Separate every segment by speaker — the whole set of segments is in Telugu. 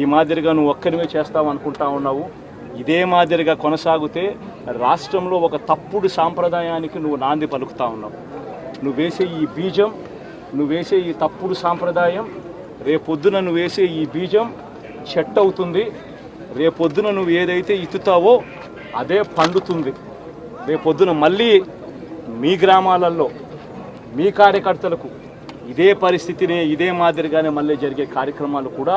Speaker 1: ఈ మాదిరిగా నువ్వు ఒక్కరివే చేస్తావు అనుకుంటా ఉన్నావు. ఇదే మాదిరిగా కొనసాగితే రాష్ట్రంలో ఒక తప్పుడు సాంప్రదాయానికి నువ్వు నాంది పలుకుతా ఉన్నావు. నువ్వు వేసే ఈ బీజం నువ్వు వేసే ఈ తప్పుడు సాంప్రదాయం రేపొద్దున నువ్వు వేసే ఈ బీజం చెట్ అవుతుంది. రేపొద్దున నువ్వు ఏదైతే ఇత్తుతావో అదే పండుతుంది. రేపొద్దున మళ్ళీ మీ గ్రామాలలో మీ కార్యకర్తలకు ఇదే పరిస్థితినే ఇదే మాదిరిగానే మళ్ళీ జరిగే కార్యక్రమాలు కూడా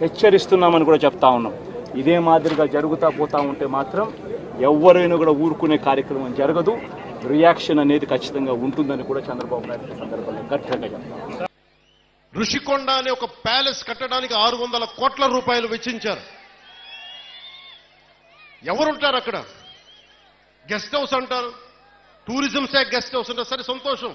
Speaker 1: హెచ్చరిస్తున్నామని కూడా చెప్తా ఉన్నాం. ఇదే మాదిరిగా జరుగుతూ పోతా ఉంటే మాత్రం ఎవరైనా కూడా ఊరుకునే కార్యక్రమం జరగదు. రియాక్షన్ అనేది ఖచ్చితంగా ఉంటుందని కూడా చంద్రబాబు నాయుడు ఈ సందర్భంగా గట్టిగా చెప్తాం
Speaker 2: ఋషికొండ అనే ఒక ప్యాలెస్ కట్టడానికి ఆరు వందల కోట్ల రూపాయలు వెచ్చించారు. ఎవరుంటారు అక్కడ? గెస్ట్ హౌస్ అంటారు. టూరిజం శాఖ గెస్ట్ హౌస్ అంటారు. సరే సంతోషం.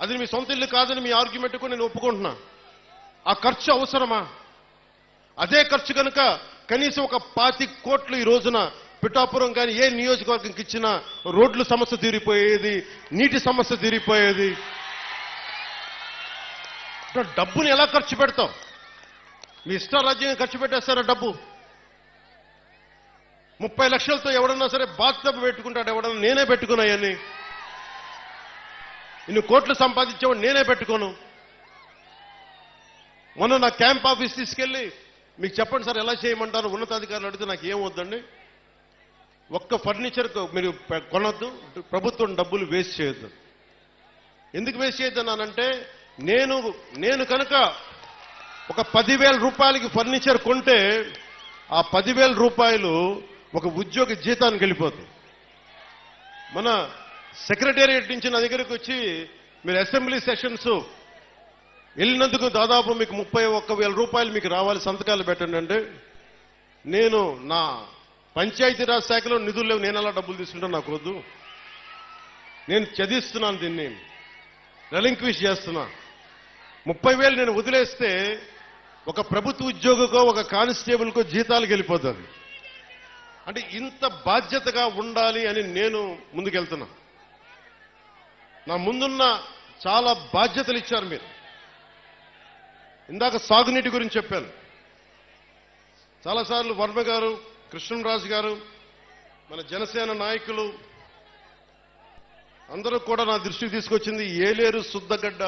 Speaker 2: అది మీ సొంత ఇల్లు కాదని మీ ఆర్గ్యుమెంట్ కూడా నేను ఒప్పుకుంటున్నా. ఆ ఖర్చు అవసరమా? అదే ఖర్చు కనుక కనీసం ఒక పాతి కోట్లు ఈ రోజున పిఠాపురం కానీ ఏ నియోజకవర్గంకి ఇచ్చినా రోడ్ల సమస్య తీరిపోయేది నీటి సమస్య తీరిపోయేది. డబ్బుని ఎలా ఖర్చు పెడతాం మీ ఇష్టారాజ్యంగా ఖర్చు పెట్టేస్తారా డబ్బు? ముప్పై లక్షలతో ఎవడన్నా సరే బాధ్యత పెట్టుకుంటాడు ఎవడన్నా నేనే పెట్టుకున్నాయని ఇన్ని కోట్లు సంపాదించేవాడు నేనే పెట్టుకోను. మొన్న నా క్యాంప్ ఆఫీస్ తీసుకెళ్ళి మీకు చెప్పండి సార్ ఎలా చేయమంటారు? ఉన్నతాధికారులు అడిగితే నాకు ఏం వద్దండి? ఒక్క ఫర్నిచర్ మీరు కొనొద్దు ప్రభుత్వం డబ్బులు వేస్ట్ చేయొద్దు. ఎందుకు వేస్ట్ చేయొద్దన్నానంటే నేను నేను కనుక ఒక పదివేల రూపాయలకి ఫర్నిచర్ కొంటే ఆ పదివేల రూపాయలు ఒక ఉద్యోగి జీతానికి వెళ్ళిపోతుంది మన సెక్రటేరియట్ నుంచి నా దగ్గరకు వచ్చి మీరు అసెంబ్లీ సెషన్స్ వెళ్ళినందుకు దాదాపు మీకు ముప్పై ఒక్క వేల రూపాయలు మీకు రావాలి సంతకాలు పెట్టండి అంటే నేను నా పంచాయతీరాజ్ శాఖలో నిధులు లేవు నేను అలా డబ్బులు తీసుకుంటాను నాకు వద్దు. నేను చదివిస్తున్నాను దీన్ని రెలింక్విష్ చేస్తున్నా. ముప్పై వేలు నేను వదిలేస్తే ఒక ప్రభుత్వ ఉద్యోగికో ఒక కానిస్టేబుల్కో జీతాలకు వెళ్ళిపోతుంది. అంటే ఇంత బాధ్యతగా ఉండాలి అని నేను ముందుకెళ్తున్నా. నా ముందున్న చాలా బాధ్యతలు ఇచ్చారు మీరు. ఇందాక సాగునీటి గురించి చెప్పాను. చాలాసార్లు వర్మ గారు కృష్ణరాజు గారు మన జనసేన నాయకులు అందరూ కూడా నా దృష్టికి తీసుకొచ్చింది ఏలేరు శుద్ధగడ్డ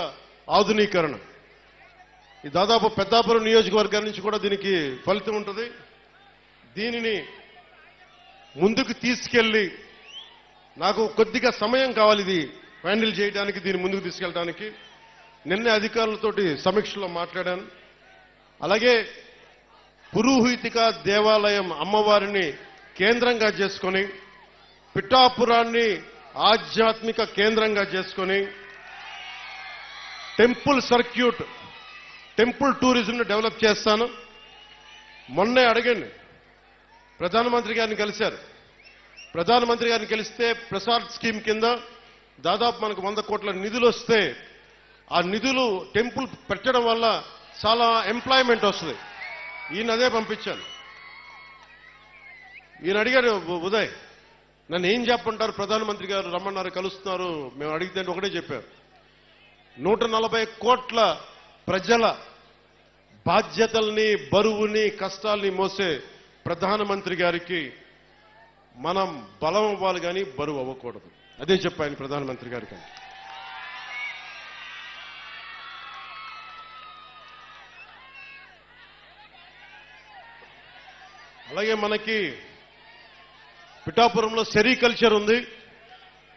Speaker 2: ఆధునీకరణ. ఈ దాదాపు పెద్దాపురం నియోజకవర్గం నుంచి కూడా దీనికి ఫలితం ఉంటుంది. దీనిని ముందుకు తీసుకెళ్ళి నాకు కొద్దిగా సమయం కావాలి ఇది హ్యాండిల్ చేయడానికి దీన్ని ముందుకు తీసుకెళ్ళడానికి. నిన్నే అధికారులతోటి సమీక్షలో మాట్లాడాను. అలాగే పురోహితిక దేవాలయం అమ్మవారిని కేంద్రంగా చేసుకొని పిఠాపురాన్ని ఆధ్యాత్మిక కేంద్రంగా చేసుకొని టెంపుల్ సర్క్యూట్ టెంపుల్ టూరిజంను డెవలప్ చేస్తాను. మొన్నే అడగండి ప్రధానమంత్రి గారిని కలిశారు. ప్రధానమంత్రి గారిని కలిస్తే ప్రసాద్ స్కీమ్ కింద దాదాపు మనకు వంద కోట్ల నిధులు వస్తే ఆ నిధులు టెంపుల్ పెట్టడం వల్ల చాలా ఎంప్లాయ్మెంట్ వస్తుంది. ఈయన అదే పంపించాను ఈయన అడిగారు ఉదయ్ నన్ను ఏం చెప్పంటారు ప్రధానమంత్రి గారు రమ్మన్నారు కలుస్తున్నారు. మేము అడిగితే ఒకటే చెప్పారు. నూట నలభై కోట్ల ప్రజల బాధ్యతల్ని బరువుని కష్టాల్ని మోసే ప్రధానమంత్రి గారికి మనం బలం అవ్వాలి కానీ బరువు అవ్వకూడదు. అదే చెప్పాను ప్రధానమంత్రి గారికి. అలాగే మనకి పిఠాపురంలో సెరికల్చర్ ఉంది.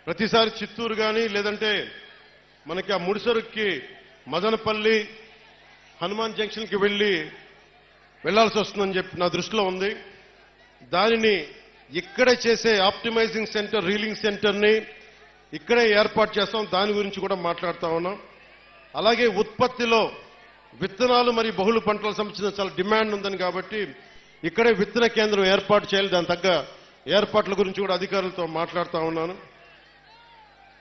Speaker 2: ప్రతిసారి చిత్తూరు కానీ లేదంటే మనకి ఆ ముడిసరుక్కి మదనపల్లి హనుమాన్ జంక్షన్కి వెళ్ళి వెళ్ళాల్సి వస్తుందని చెప్పి నా దృష్టిలో ఉంది. దానిని ఇక్కడే చేసే ఆప్టిమైజింగ్ సెంటర్ రీలింగ్ సెంటర్ని ఇక్కడే ఏర్పాటు చేస్తాం. దాని గురించి కూడా మాట్లాడుతా ఉన్నాం. అలాగే ఉత్పత్తిలో విత్తనాలు మరియు బహుళ పంటలకు సంబంధించిన చాలా డిమాండ్ ఉందని కాబట్టి ఇక్కడే విత్తన కేంద్రం ఏర్పాటు చేయాలి. దాని తగ్గ ఏర్పాట్ల గురించి కూడా అధికారులతో మాట్లాడుతూ ఉన్నాను.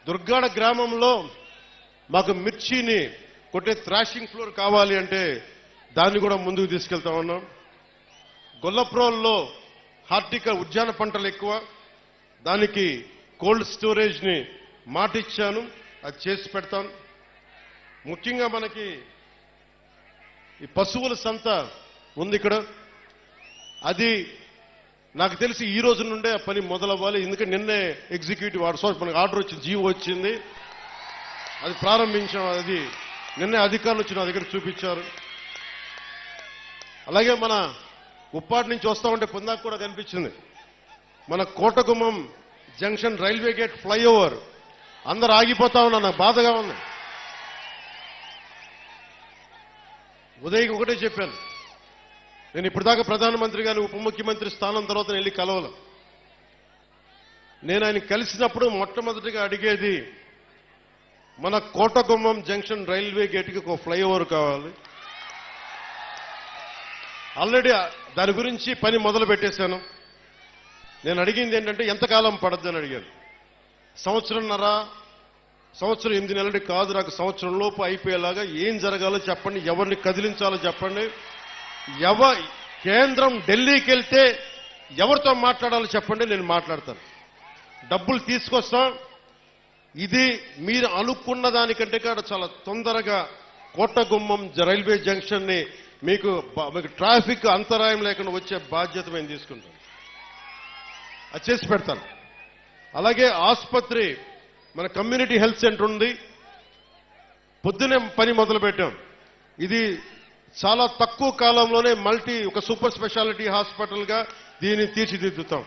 Speaker 2: దుర్గాడ గ్రామంలో మాకు మిర్చిని కొట్టే థ్రాషింగ్ ఫ్లోర్ కావాలి అంటే దాన్ని కూడా ముందుకు తీసుకెళ్తా ఉన్నాం. గొల్లప్రోల్లో హార్టిక ఉద్యాన పంటలు ఎక్కువ. దానికి కోల్డ్ స్టోరేజ్ని మాట మాటిచ్చాను. అది చేసి పెడతాను ముఖ్యంగా మనకి ఈ పశువుల సంత ఉంది ఇక్కడ. అది నాకు తెలిసి ఈ రోజు నుండే ఆ పని మొదలవ్వాలి. ఎందుకంటే నిన్నే ఎగ్జిక్యూటివ్ ఆర్డర్ మనకి ఆర్డర్ వచ్చింది జీవో వచ్చింది. అది ప్రారంభించాం అది నిన్నే అధికారులు వచ్చి నా దగ్గర చూపించారు. అలాగే మన ఉప్పాటి నుంచి వస్తామంటే పొందాక కూడా కనిపించింది. మన Kotagummam junction railway gate flyover. అందరు ఆగిపోతా ఉన్నా నాకు బాధగా ఉంది. ఉదయం ఒకటే చెప్పాను. నేను ఇప్పటిదాకా ప్రధానమంత్రి గారిని ఉప ముఖ్యమంత్రి స్థానం తర్వాత వెళ్ళి కలవల. నేను ఆయన కలిసినప్పుడు మొట్టమొదటిగా అడిగేది మన కోటగుమ్మం జంక్షన్ రైల్వే గేట్కి ఒక ఫ్లైఓవర్ కావాలి. ఆల్రెడీ దాని గురించి పని మొదలు పెట్టేశాను. నేను అడిగింది ఏంటంటే ఎంతకాలం పడద్దని అడిగాను. సంవత్సరంన్నర? సంవత్సరం ఎనిమిది నెలలు కాదు నాకు సంవత్సరం లోపు అయిపోయేలాగా ఏం జరగాలో చెప్పండి ఎవరిని కదిలించాలో చెప్పండి. ఎవ కేంద్రం ఢిల్లీకి వెళ్తే ఎవరితో మాట్లాడాలో చెప్పండి నేను మాట్లాడతాను. డబ్బులు తీసుకొస్తాం. ఇది మీరు అనుకున్న దానికంటే కూడా చాలా తొందరగా కోటగుమ్మం రైల్వే జంక్షన్ని మీకు మీకు ట్రాఫిక్ అంతరాయం లేకుండా వచ్చే బాధ్యత మేము తీసుకుంటాం. అది చేసి పెడతాను. అలాగే ఆసుపత్రి మన కమ్యూనిటీ హెల్త్ సెంటర్ ఉంది. పొద్దునే పని మొదలు పెట్టాం ఇది చాలా తక్కువ కాలంలోనే మల్టీ ఒక సూపర్ స్పెషాలిటీ హాస్పిటల్గా దీన్ని తీర్చిదిద్దుతాం.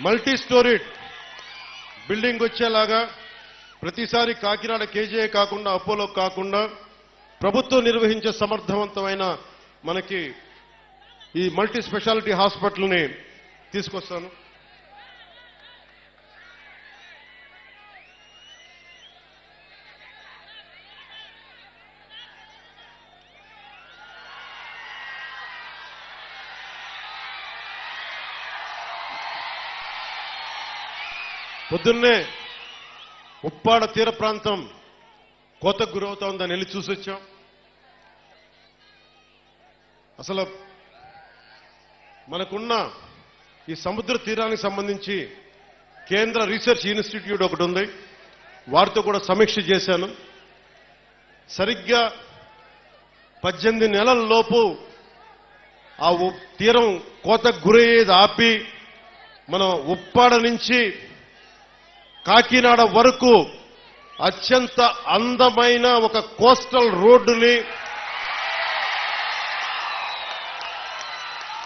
Speaker 2: మల్టీ స్టోరీడ్ బిల్డింగ్ వచ్చేలాగా ప్రతిసారి కాకినాడ కేజీఏ కాకుండా అపోలో కాకుండా ప్రభుత్వం నిర్వహించే సమర్థవంతమైన మనకి ఈ మల్టీ స్పెషాలిటీ హాస్పిటల్ని తీసుకొస్తాను. పొద్దున్నే ఉప్పాడ తీర ప్రాంతం కోతకు గురవుతా ఉందని వెళ్ళి చూసొచ్చాం. అసలు మనకున్న ఈ సముద్ర తీరానికి సంబంధించి కేంద్ర రీసెర్చ్ ఇన్స్టిట్యూట్ ఒకటి ఉంది. వారితో కూడా సమీక్ష చేశాను. సరిగ్గా పద్దెనిమిది నెలల లోపు ఆ ఉప్- తీరం కోతకు గురయ్యేది ఆపి మనం ఉప్పాడ నుంచి కాకినాడ వరకు అత్యంత అందమైన ఒక కోస్టల్ రోడ్డుని